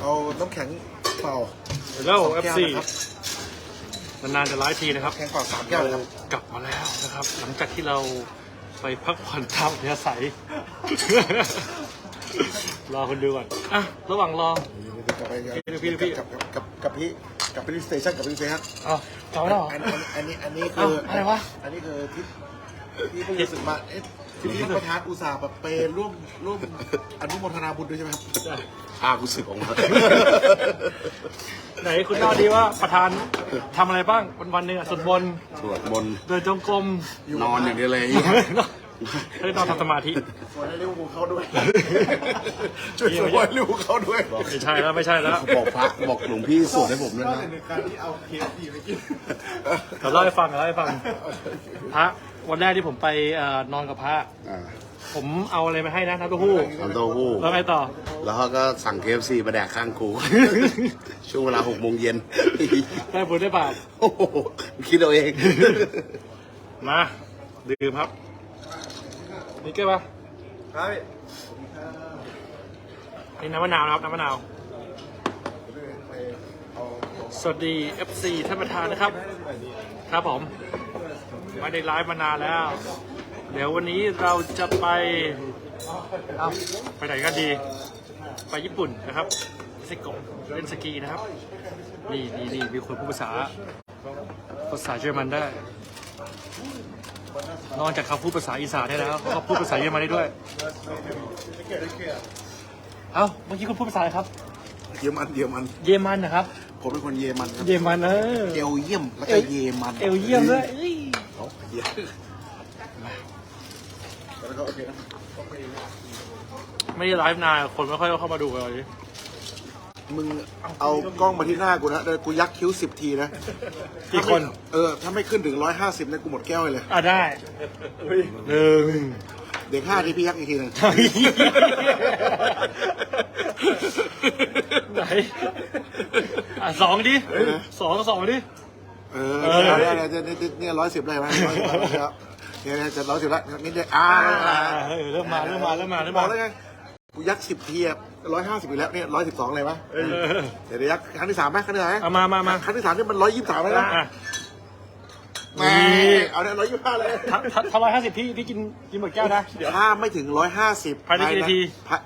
เอาน้ำแข็งเปล่าแล้วสองแก้ว FC นะครับนานๆจะไลฟ์ทีนะครับแข็งเปล่าสามแก้วเลยครับกลับมาแล้วนะครับ หลังจากที่เราไปพักผ่อนตามเนื้อใสรอคนดูก่อนอะระหว่างรอ กลับไปกับพี่พี่ กับกับกับกับพี่กับพี่สเตชันกับพี่สเตชันเอาเก่าแล้วเหรอ อันอันอันนี้อันนี้คือเอ้าอะไรวะ อันนี้คือที่ที่เพิ่งรู้สึกมาเอ๊ะที่พี่ประธานอุตสาห์แบบเปย์ร่วมร่วมอนุโมทนาบุญด้วยใช่ไหมครับพากูสึกออกมา ไหนคุณเล่าดีว่าประธานทำอะไรบ้างวันวันๆหนึ่งอะสวดมนต์สวดมนต์เดินจงกรมนอนอย่างเดียวเลย เฮ้ยนอนทำสมาธิส่วนให้ลิเวอร์พูลเขาด้วย ช่วยสวยลิเวอร์พูลเขาด้วยไม่ใช่แล้วไม่ใช่แล้วบอกพระบอกหลวงพี่สวดให้ผมด้วยนะ ในการที่เอาเคฟซีไปกิน เดี๋ยวเล่าให้ฟังเดี๋ยวเล่าให้ฟังพระ วันแรกที่ผมไปเอ่อนอนกับพระอ่าผมเอาอะไรมาให้นะน้ำเต้าหู้น้ำเต้าหู้ แล้วไงต่อ แล้วเขาก็สั่งเคฟซีมาแดกข้างกูช่วงเวลาหกโมงเย็นได้บุญได้บาปโอ้โหคิดเอาเอง มาดื่มครับ นี่เก็บปะครับนี่น้ำมะนาวนะครับน้ำมะนาว สวัสดี FC ท่านประธานนะครับ ครับผม ไม่ได้ไลฟ์มานานแล้ว เดี๋ยววันนี้เราจะไปเอาไปไหนกันดี ไปญี่ปุ่นนะครับเซโกะเล่นสกีนะครับ นี่นี่นี่มีคนพูดภาษา ภาษาเยอรมันได้ นอกจากเขาพูดภาษาอีสานได้แล้วเขาพูดภาษาเยอรมันได้ด้วย เอ้าเมื่อกี้คุณพูดภาษาอะไรครับ เยอรมันเยอรมัน เยอรมันนะครับ ผมเป็นคนเยอรมันครับ เยอรมันเออเอลเยี่ยมแล้วก็เยอรมันเอลเยี่ยมด้วยเอ้ย เขาเยี่ยมแล้วก็โอเคนะไม่ได้ไลฟ์นานคนไม่ค่อยเข้ามาดูเลย มึงเอากล้องมาที่หน้ากูนะเดี๋ยวกูยักคิ้วสิบทีนะกี่คน เออ ถ้าไม่ขึ้นถึงร้อยห้าสิบเนี่ยกูหมดแก้วเลย อะได้หนึ่งเด็กห้าทีพี่ยักอีกทีหนึงไหนอะสองดิสองสองดิ เออเนี่ยเนี่ยเนี่ยเนี่ยเนี่ยร้อยสิบเลยไหมร้อยสิบแล้วเนี่ยเนี่ยจะร้อยสิบแล้วนิดเดียวอ่าอ่าเออเริ่มมาเริ่มมาเริ่มมาเริ่มบอมากแล้วไงกูยักสิบทีอะร้อยห้าสิบอยู่แล้วเนี่ยร้อยสิบสองเลยวะเดี๋ยวเดี๋ยวยักครั้งที่สามไหมครั้งที่สามไหมเอามามามาครั้งที่สามนี่มันร้อยยี่สิบสามแล้วนะอะแหม่เอาเนี่ยร้อยยี่สิบห้าเลย ถ้าถ้าถ้าร้อยห้าสิบพี่พี่กินกินหมดแก้วนะถ้าไม่ถึงร้อยห้าสิบภายในกี่นาที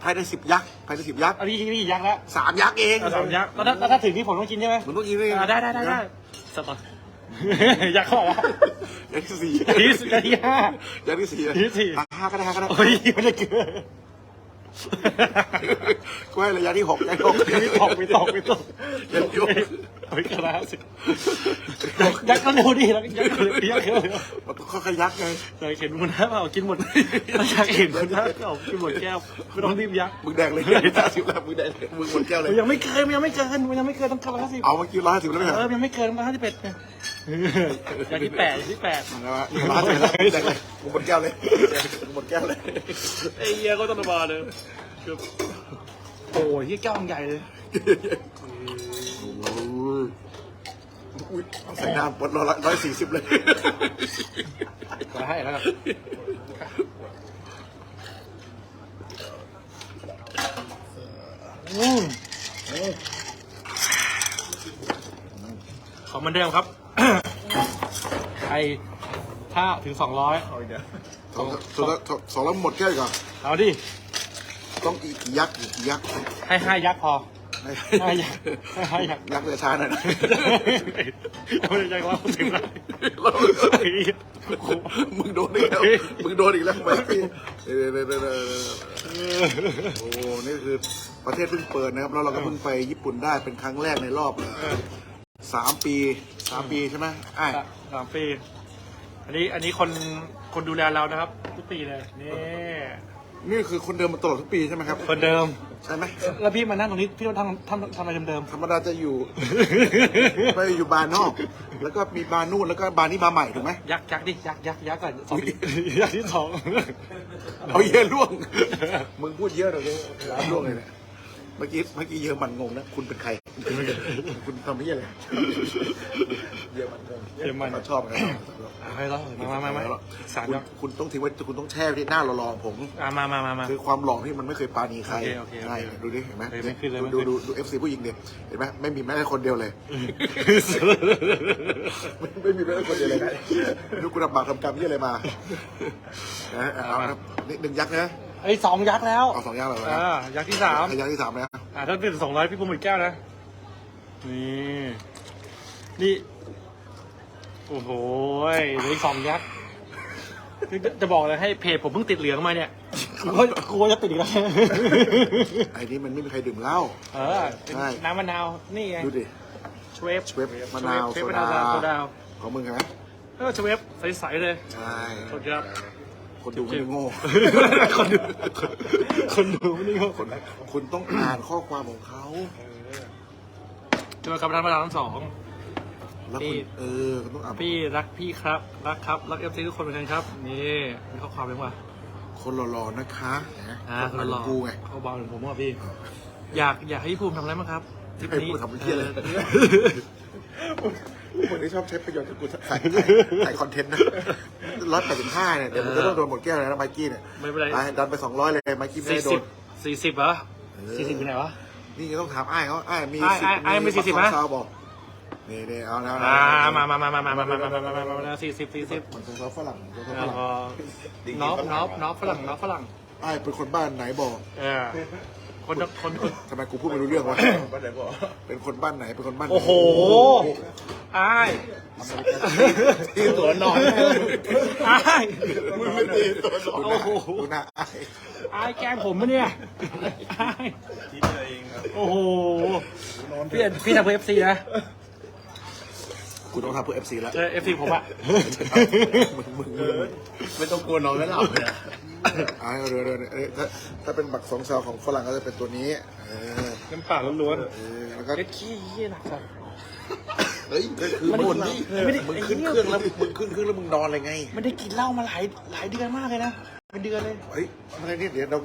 ภายในสิบยักษ์ภายในสิบยักษ์อันนี้พี่กี่ยักษ์แล้วสามยักษ์เองเอาสามยักษ์แล้วถ้าแล้วถ้าถึงที่ผมต้องกินใช่ไหมมึงต้องกินเลยอ่าได้ได้ได้ได้สตอ ร์ยักษ์เขาบอกว่ายักษ์ที่สี่ยักษ์ที่ยักษ์ที่ห้ายักษ์ที่สี่ยักษ์ที่สี่อะห้าก็ได้ห้าก็ได้โอ้ยไม่ได้เกลือกูให้เลยยักษ์ที่หกยักษ์ที่หกไม่ตกไม่ตกไม่ตกยักษ์ที่หกเฮ้ยกระไรสิยักษ์ก็เร็วดิยักษ์ยักษ์เร็วยักษ์เร็วมันต้องค่อยๆยักษ์ไงเคยเห็นมันนะเปล่ากินหมดถ้าอยากเห็นมันนะเอากินหมดแก้วไม่ต้องรีบยักษ์มึงแดงเลยห้าสิบแล้วมึงแดงเลยมึงหมดแก้วเลยมันยังไม่เกินมันยังไม่เกินมันยังไม่เกินต้องเกินร้อยห้าสิบเอาเมื่อกี้ร้อยห้าสิบแล้วไหมเอเหรออมันยังไม่เกินร้อยห้าสิบเอ็ดอย่างที่แปดอย่างที่แปดนะวะร้อยห้าสิบแล้วแดงเลยมึงหมดแก้วเลยมึงหมดแก้วเลยไอ้เหี้ยก็ต้องมาเลยโอ้ยที่แก้วมันใหญ่เลย อุ้ยใส่น้ำปดร้อยร้อยสี่สิบเลยก็ให้แล้วกันอืมของเหมันเดิมครับ ไอถ้าถึงสองร้อยสองสองสองแล้วหมดแก้วอีกเหรอเอาดิ ต้องอีกกี่ยักษ์อีกกี่ยักษ์ให้ห้ายักษ์พอ ห้ายักษ์ให้ห้ายักษ์ยักษ์เรือช้าหน่อยนะไม่ได้ยักษ์ว่าถึงแล้วไอ้เหี้ยมึงโดนอีกแล้วมึงโดนอีกแล้วไมพี่เออเออเออเออโอ้นี่คือประเทศเพิ่งเปิดนะครับแล้วเราก็เพิ่งไปญี่ปุ่นได้เป็นครั้งแรกในรอบสามปีสามปีใช่ไหมไอ้สามปี อันนี้อันนี้คนคนดูแลเรานะครับ ทุกปีเลยนี่ นี่คือคนเดิมมาตลอดทุกปีใช่ไหมครับ คนเดิม ใช่ไหมแล้วพี่มานั่งตรงนี้พี่ต้องทำทำทำอะไรเดิมธรรมดาจะอยู่ ไปอยู่บาร์นอก แล้วก็มีบาร์นู่นแล้วก็บาร์นี้บาร์ใหม่ถูกไหมๆยักษ์ยักษ์ดิยักษ์ยักษ์ยักษ์ก่อนสองยักษ์ที่สองเอาเยอะล่วง มึงพูดเยอะเลยร้านล่วงเลยเนี่ยเมื่อกี้เมื่อกี้เยอะมันงงนะ คุณเป็นใคร คุณทำเหี้ยอะไร เยอรมันงงเยอรมันเขาชอบไงเอาให้เรามามามามาสามคุณยังคุณต้องทิ้งไว้คุณต้องแช่ไว้ที่หน้าหล่อๆของผมอะมามามามาคือความหล่อที่มันไม่เคยปราณีใครโอเคโอเคโอเคใช่ดูดิเห็นไหมเฮ้ยไม่ขึ้นเลยไม่ดูขึ้นดูดูเอฟซีผู้หญิงเนี่ยเห็นไหมไม่มีแม้แต่คนเดียวเลยไม่ไม่มีแม้แต่คนเดียวเลยดูกูทำบาปทำกรรมที่อะไรมานะเอาเอาครับนี่หนึ่งยักษ์นะไอ้ยสองยักษ์แล้วเอาสองยักษ์เลยนะอ่ายักษ์ที่สามให้ยักษ์ที่สามนะอ่าถ้าเป็นสองร้อยพี่ปุ้มอีกแก้วนะนี่นี่ โอ้โหยเหลืออีกสองยักษ์คือจะบอกเลยให้เพจผมเพิ่งติดเหลืองมาเนี่ยกลัวกลัวจะติดอีกแล้วไอ้นี่มันไม่มีใครดื่มเหล้า เออเป็นใช่ น้ำมะนาว นี่ไงดูดิ ชเวฟชเวฟมะนาวชเวฟโซมะดานาวโซดาของมึงใช่ไหมเออชเวฟใสๆเลยใช่สดครับ คนดูไม่ได้โง่คนดูคนดูไม่ได้โง่คนคุณต้องอ่านข้อความของเขา เจอกับท่านประธานทั้งสอง แล้วนี่คุณเออคุณต้องอ่านพี่รักพี่ครับ รักครับ รักเอฟซีทุกคนเหมือนกันครับ นี่มีข้อความเป็นว่าคนหล่อๆนะคะนะอ่าคนหล่อกูไงเขาบอกถึงผมว่าพี่ อยากอยากให้พี่ภูมิทำอะไรบ้างครับทริปให้นี้พูดทำเป็นเที่ยเลยออคนที่ชอบใช้ประโยชน์จากกูถ่ายถ่ายคอนเทนต์นะร้อยแปดสิบห้าเนี่ยเดี๋ยวมันจะต้องโดนหมดแก้วเลยนะไมค์กี้เนี่ยไม่เป็นไรไปดันไปสองร้อยเลยไมค์กี้ไม่สี่ได้โดสิบน สี่สิบเหรอเออ สี่สิบอยู่ไหนวะ นี่ก็ต้องถามไอ้ายเขาไอ้ายมีอ้ายอ้ายอ้ายมี40บัตรนะสองซาวบอก นี่นี่เอาแล้วอ่ามามามามามามามามามามามาสี่สิบสี่สิบมันสองซาวฝรั่งสองซาวฝแล้วรั่งก็น็อปน็อปน็อปฝรั่งน็อปฝรั่งไอ้ายเป็นคนบ้านไหนบอกเออคนคนคนทำไมกูพูดไม่รู้เรื่องวะเป็นคนบ้านไหนเป็นคนบ้านไนโอ้โหอ้ายที่ตัวนอนอ้ายมึงไม่ตีตัวนอนโอ้โหดูหน้าไอ้ายอ้ายแกล้งผมมะเนี่ยอ้ายโอ้โหพี่พี่ทำเพื่อเอฟซีนะ กูต้องทำเพื่อเอฟซีแล้วเจอเอฟซีผมอะ มึงมึงมึงไม่ต้องกลัวนอนไม่หลับเลยอะอ่าเรือเรือเรือถ้าถ้าเป็นบักสองซาวของฝรั่งก็จะเป็นตัวนี้ เออน้ำเปล่าล้วนเออแล้วก็ ๆเอ็ดขี้เยี่ยหนักสัส เฮ้ยก็คือไม่ได้บ่นนี่ไม่ได้ มึงขึ้นเครื่องแล้วมึงขึ้นเครื่องแล้วมึงนอนเลยไง ไม่ได้กินเหล้ามาหลายหลายเดือนมากเลยนะ เป็นเดือนเลย เฮ้ยอะไรเนี่ยเดี๋ยวเรา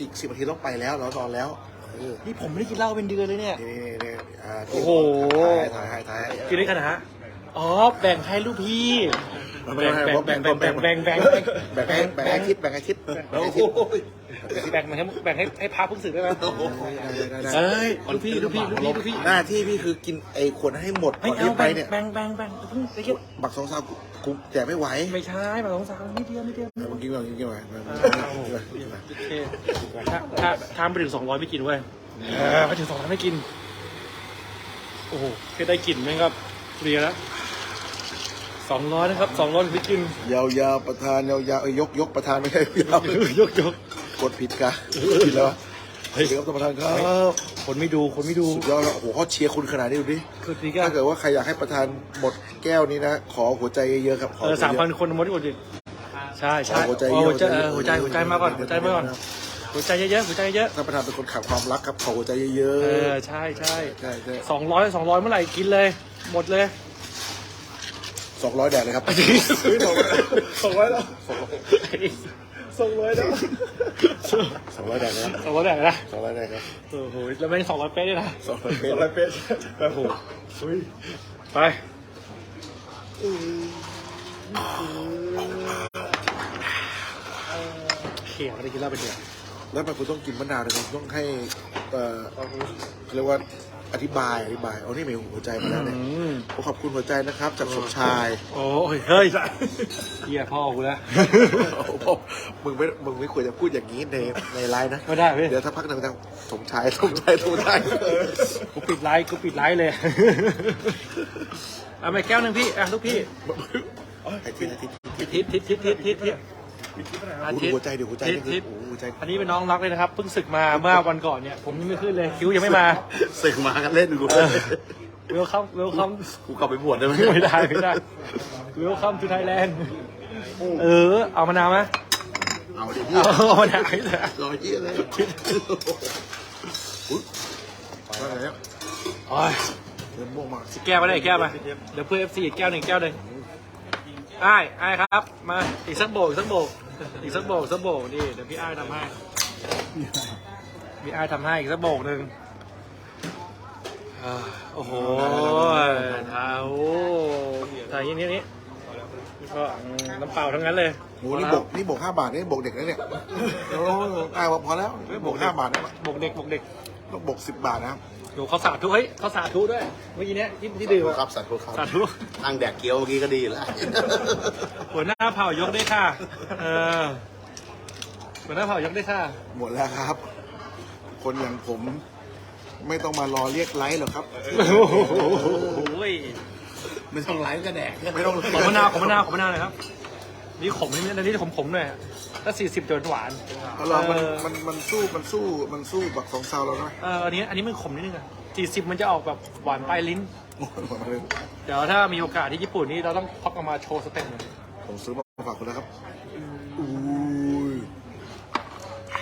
อีกสิบนาทีต้องไปแล้วเรานอนแล้วเออนี่ผมไม่ได้กินเหล้าเป็นเดือนเลยเนี่ย นี่นี่นี่อ่าโอ้โห ถ่ายถ่ายถ่ายถ่ายกินได้ขนาดฮะ อ๋อ แบ่งให้ลูกพี่ แบ่งแบ่งแบ่งแบ่งแบ่งแบ่งแบ่งแบ่งให้แบ่งให้คิดแบ่งให้คิดแบ่งให้คิดแบ่งให้แบ่งให้ให้พาพึ่งสึกได้ไหมได้ได้ได้เอ้ยลูกพี่ลูกพี่ลูกพี่ลูกพี่หน้าที่พี่คือกินไอ้ขวดให้หมดไม่ก่อนเอาที่ไปแบ่งเนี่ยแบ่งแบ่งแบ่งเพิ่งไปกินบักสองซาวกูกูแจกไม่ไหวไม่ใช่แบบสองสามนิดเดียวนิดเดียวมึงกินก่อนกินก่อนโอเคถ้าถ้าถ้าไปถึงสองร้อยไม่กินเว้ยเออไปถึงสองร้อยไม่กินโอ้โหแค่ได้กลิ่นแม่งก็เคลียร์แล้ว สองร้อยนะครับสองร้อยไม่กิน ยาวๆประธานยาวๆเอ้ยยกยกประธานไม่ใช่ยาวยกยกกดผิดกะผิดแล้วเฮ้ยครับท่านประธานครับ คนไม่ดูคนไม่ดูสุดยอดแล้วโอ้โหเขาเชียร์คุณขนาดนี้ดูดิคือดีก็ถ้าเกิดว่าใครอยากให้ประธานหมดแก้วนี้นะ ขอหัวใจเยอะๆครับขเออสามพันคนหมดหมดดิใช่ใช่หัวใจโอ้เยหัอะวใจเออหัวใจหัวใจมาก่อนหัวใจมาก่อนหัวใจเยอะๆหัวใจเยอะท่านประธานเป็นคนขาดความรักครับขอหัวใจเยอะเออใช่ใช่ๆใช่ใช่สองร้อยสองร้อยเมื่อไหร่กินเลย หมดเลยส องร้อยแดดเลยครับสองร้อยแล้วสองร้อยแล้วสองร้อยแดดเลยครับสองร้อยแดกนะสองร้อยแดดครับโอ้โหแล้วไม่สองร้อยเป๊ะด้วยนะสองร้อยเป๊ะสองร้อยเป๊ะโอ้โหไปเขี่ยไม่ได้กินเหล้าเป็นเดือนแล้วทำไมคุณต้องกินมะนาวด้วยคุณต้องให้เอ่อเขาเรียกว่า อธิบายอธิบายเอานี่มีหัวใจมาแล้วเนี่ยอืมขอขอบคุณหัวใจนะครับ จากสมชาย โอ้ยเฮ้ยเหี้ยพ่อกูแล้วโอ้โหมึงไม่มึงไม่ควรจะพูดอย่างนี้ในในไลน์นะไม่ได้พี่เดี๋ยวถ้าพักหนึ่งจะสมชายสมชายสมชายกูปิดไลฟ์กูปิดไลฟ์เลยเอาไปแก้วหนึ่งพี่อะลูกพี่ไอ้ที่ไอ้ที่ทิศทิศทิศทิศทิศทิศ อาดูทิตย์หัวใจดูหัวใจทิศนี่คืทิอศโอ้โหหัวใจอันนี้เป็นน้องรักเลยนะครับเพิ่งศึกมาเมื่อวันก่อนเนี่ย ผมยังไม่ขึ้นเลยคิ้วยังไม่มาสึกมากันเล่นกูเวลคัมเวลคัมกูกลับไปบวชได้ไหมไม่ได้ไม่ได้เวลคัมทูไทยแลนด์เออ เอามานาวไหมเอาดิเอามานาวให้เถอะรอยเยี่ยเลยว่าไงเนี่ยโอ้ยเริ่มม่วงมากสิแก้วมาได้อีกแก้วมาเดี๋ยวเพื่อเอฟซีอีกแก้วหนึ่งแก้วหนึ่งอ้ายอ้ายครับ มาอีกสักโบกอีกสักโบก อีกสักโบกอีกสักโบกนี่เดี๋ยวพี่อ้ายทำให้ พี่อ้ายทำให้อีกสักโบกหนึ่งอ่าโอ้โหถ่ายโอ้ถ่ายอย่างนี้นี้นี่ก็อืมน้ำเปล่าทั้งนั้นเลย โอ้นี่บกนี่บกห้าบาทนี่บกเด็กนะเนี่ยโอ้อ่าพอแล้วบกห้าบาทนะบกเด็กบกเด็ก ต้องบกสิบบาทนะครับ ดูเขาสาธุเฮ้ยเขาสาธุด้วยเมื่อกี้เนี้ยที่ที่ดื่มอะครับสัตว์ครับสาธุนั่งแดกเกี๊ยวเมื่อกี้ก็ดีแล้ว หัวหน้าเผ่ายกด้วยค่ะ เออหัวหน้าเผ่ายกด้วยค่ะ หมดแล้วครับ คนอย่างผมไม่ต้องมารอเรียกไลค์หรอกครับ โอ้โหไม่ต้องไลฟ์ก็แดก ไม่ต้องขอมะนาวขอมะนาวขอมะนาวหน่อยครับ นี่ขมนี่อันนี้ขมขมๆหน่อยถ้าสี่สิบจนหวานเอาล่ะมันเออ มันมันสู้มันสู้มันสู้บักสองซาวแล้วนะเอออันนี้อันนี้มันขมนิดนึงอะสี่สิบมันจะออกแบบหวานปลายลิ้น โอ้โหมาเลยเดี๋ยวถ้ามีโอกาสที่ญี่ปุ่นนี่เราต้องพกเอามาโชว์สเต็ปหน่อยผมซื้อมาฝากคุณนะครับอุ้ย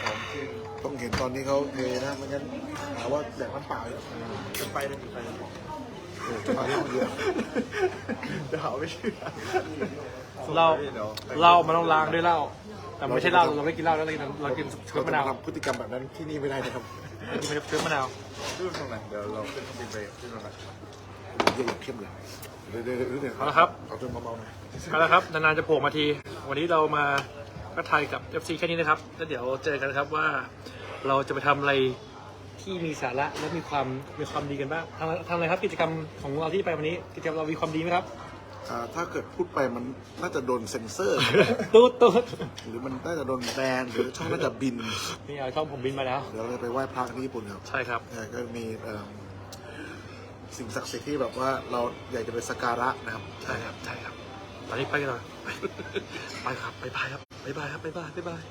ของจริงต้องเห็นตอนนี้เขาเทนะไม่งั้นหาว่าแดกน้ำเปล่าเยอะเป็นไปเลยเป็นไปเลยโอ้โหมาเรื่องเดียวจะหาไม่เชื่อ เราเรามันต้องล้างด้วยเหล้าแต่ไม่ใช่เหล้าเราไม่กินเหล้าแล้วเรากินเรากินเชื้อมะนาวเรจทำพฤติกรรมแบบนั้นที่นี่ไม่ได้นะครับเรากินเชื้อมะนาวขึ้นตรงไหนเดี๋ยวเราขึ้นเครื่องบินไปขึ้นตรงไหนเยอะเข้มเลยเดี๋ยวเดี๋ยวเดี๋ยวเดี๋ยวเอาละครับเอาจนเบาๆหน่อยเอาละครับนานๆจะโผล่มาที วันนี้เรามาก็ไทยกับ FC แค่นี้นะครับแล้วเดี๋ยวเจอกันครับว่าเราจะไปทำอะไรที่มีสาระและมีความมีความดีกันบ้างทำทำอะไรครับกิจกรรมของเราที่ไปวันนี้กิจกรรมเรามีความดีไหมครับ อ่าถ้าเกิดพูดไปมันน่าจะโดนเซ็นเซอร์ตูดตูดหรือมันน่าจะโดนแบนหรือช่องน่าจะบินนี่เอาช่องผมบินมาแล้ว เดี๋ยวเราจะไปไหว้พระที่ญี่ปุ่นครับใช่ครับ เออก็มีเอิ่มสิ่งศักดิ์สิทธิ์ที่แบบว่าเราอยากจะไปสักการะนะครับ ใช่ครับ ใช่ครับ ตอนนี้ไปกันหน่อยไปไปครับไปบายครับไปบายครับไปบายไปบาย